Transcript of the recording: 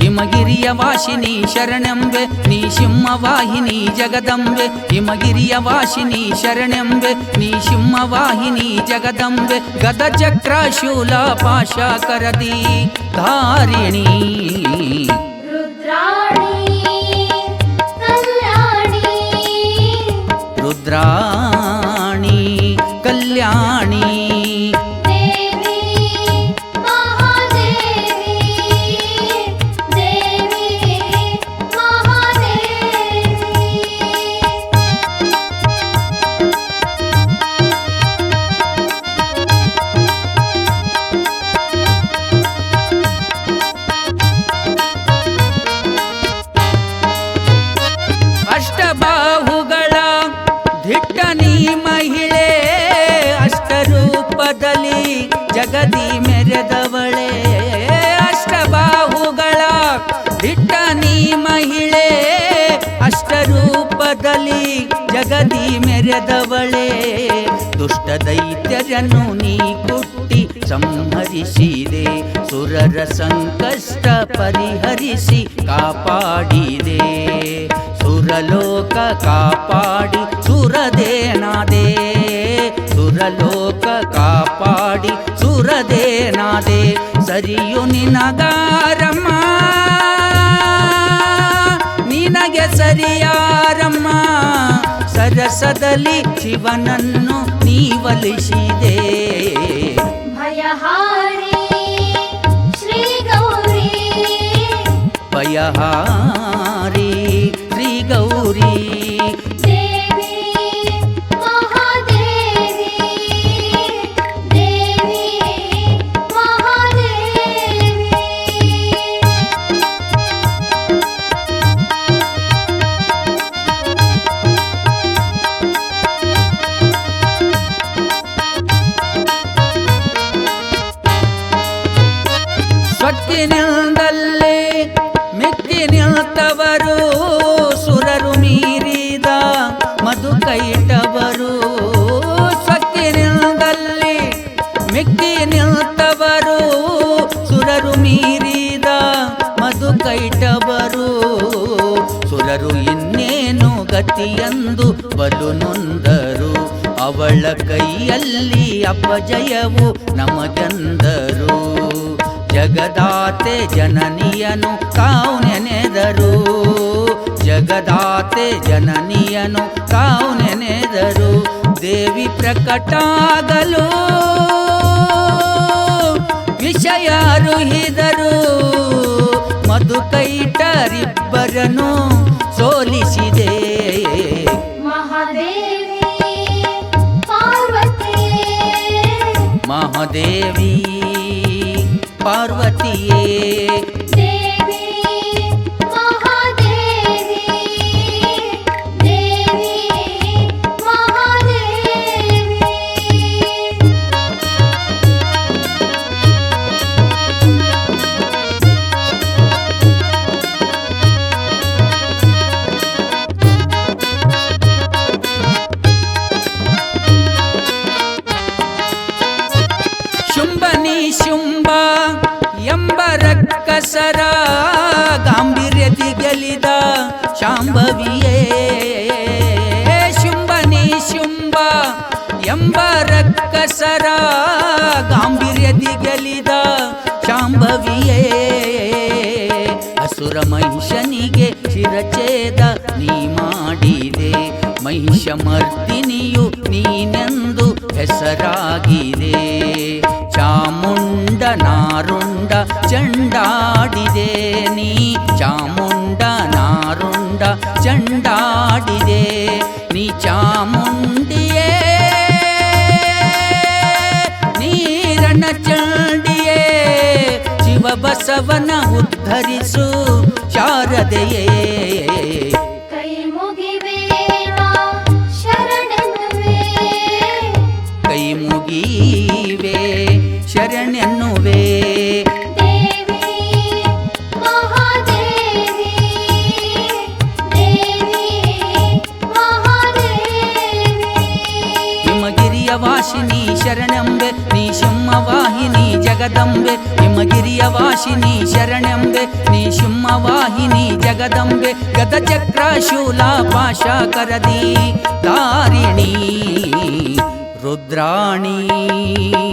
ಹಿಮಗಿರಿಯ ವಾಸಿನಿ ಶರಣೆಂಬೆ ನೀ ಸಿಂಹವಾಹಿನಿ ಜಗದಂಬೆ ಹಿಮಗಿರಿಯ ವಾಸಿನಿ ಶರಣೆಂಬೆ ನೀ ಸಿಂಹವಾಹಿನಿ ಜಗದಂಬೆ ಗದ ಚಕ್ರ ಶೂಲ ಪಾಶ ಕರದಿ ಧಾರಿಣಿ ರುದ್ರಾಣಿ ಕಲ್ಯಾಣಿ ಜಗದಿ ಅಷ್ಟಬಾಹುಗಳ ದಿಟ್ಟ ನೀ ಮಹಿಳೆ ಅಷ್ಟರೂಪದಲ್ಲಿ ಜಗದಿ ಮೆರೆದವಳೆ. ದುಷ್ಟ ದೈತ್ಯರನ್ನು ನೀ ಕುಟ್ಟಿ ಸಂಹರಿಸಿದೆ ಸುರರ ಸಂಕಷ್ಟ ಪರಿಹರಿಸಿ ಕಾಪಾಡಿದೆ. ಸುರಲೋಕ ಕಾಪಾಡಿ ಸುರದೇನಾದೆ ಸುರಲೋಕ ಕಾಪಾಡಿ ಸುರದೇನಾದೆ ಸರಿಯು ನಿನಗಾರಮ್ಮ. ನಿನಗೆ ಸರಿಯಾರಮ್ಮ. ಸರಸದಲ್ಲಿ ಶಿವನನ್ನು ನೀವಲಿಸಿದೆ. ಭಯಹಾರಿ ಶ್ರೀ ಗೌರಿ ದೇವಿ ಮಹಾದೇವಿ ನಿಲ್ತವರು, ಸುರರು ಮೀರಿದ ಮಧು ಕೈಟವರು. ಸ್ವಕ್ಕಿನಿಂದಲ್ಲಿ ಮಿಕ್ಕಿ ನಿಲ್ತವರು, ಸುರರು ಮೀರಿದ ಮಧು ಕೈಟವರು. ಸುರರು ಇನ್ನೇನು ಗತಿಯಂದು ಬಲು ನೊಂದರು. ಅವಳ ಕೈಯಲ್ಲಿ ಅಪಜಯವು ನಮಗೆಂದರು. ಜಗದಾತೆ ಜನನಿಯನು ತಾವು ನೆನೆದರು ಜಗದಾತೆ ಜನನಿಯನು ತಾವು ನೆನೆದರು ದೇವಿ ಪ್ರಕಟಾಗಲು ವಿಷಯ ರುಹಿದರು ಮಧುಕೈಟರಿಬ್ಬರನು ಸೋಲಿಸಿದೆ. ಮಹಾದೇವಿ ಮಹಾದೇವಿ பார்வதியே. ಗೆಲಿದ ಶಾಂಭವಿಯೇ, ಶುಂಭನಿ ಶುಂಭ ಎಂಬ ರಕ್ಕಸರ ಗಾಂಭೀರ್ಯದಿ ಗೆಲಿದ ಶಾಂಭವಿಯೇ, ಅಸುರ ಮಹಿಷನಿಗೆ ಶಿರಚೇದ ನೀ ಮಾಡಿದೆ. ಮಹಿಷ ಮರ್ದಿನಿಯು ನೀನೆಂದು ಹೆಸರಾಗಿದೆ. ಚಾಮುಂಡ ನಾರುಂಡ ಚಂಡಾಡಿದೆ. ನೀ ಚಾಮುಂಡ ನಾರುಂಡ ಚಂಡಾಡಿದೆ ನೀ ಚಾಮುಂಡಿಯೇ. ನೀರನ ಚಂಡಿಯೇ ಶಿವ ಬಸವನ ಉದ್ಧರಿಸು ಶಾರದೆಯೇ. ಜಗದಂಬೆ ಹಿಮಗಿರಿಯ ವಾಸಿನಿ ನಾಶಿನಿ ಶರಣೆಂಬೆ ನೀ ಸಿಂಹವಾಹಿನಿ ಜಗದಂಬೆ ಗದಚಕ್ರ ಶೂಲ ಪಾಶ ಕರದಿ ತಾರಿಣಿ ರುದ್ರಾಣಿ ಕಲ್ಯಾಣಿ ದೇವಿ ರುದ್ರಾಣಿ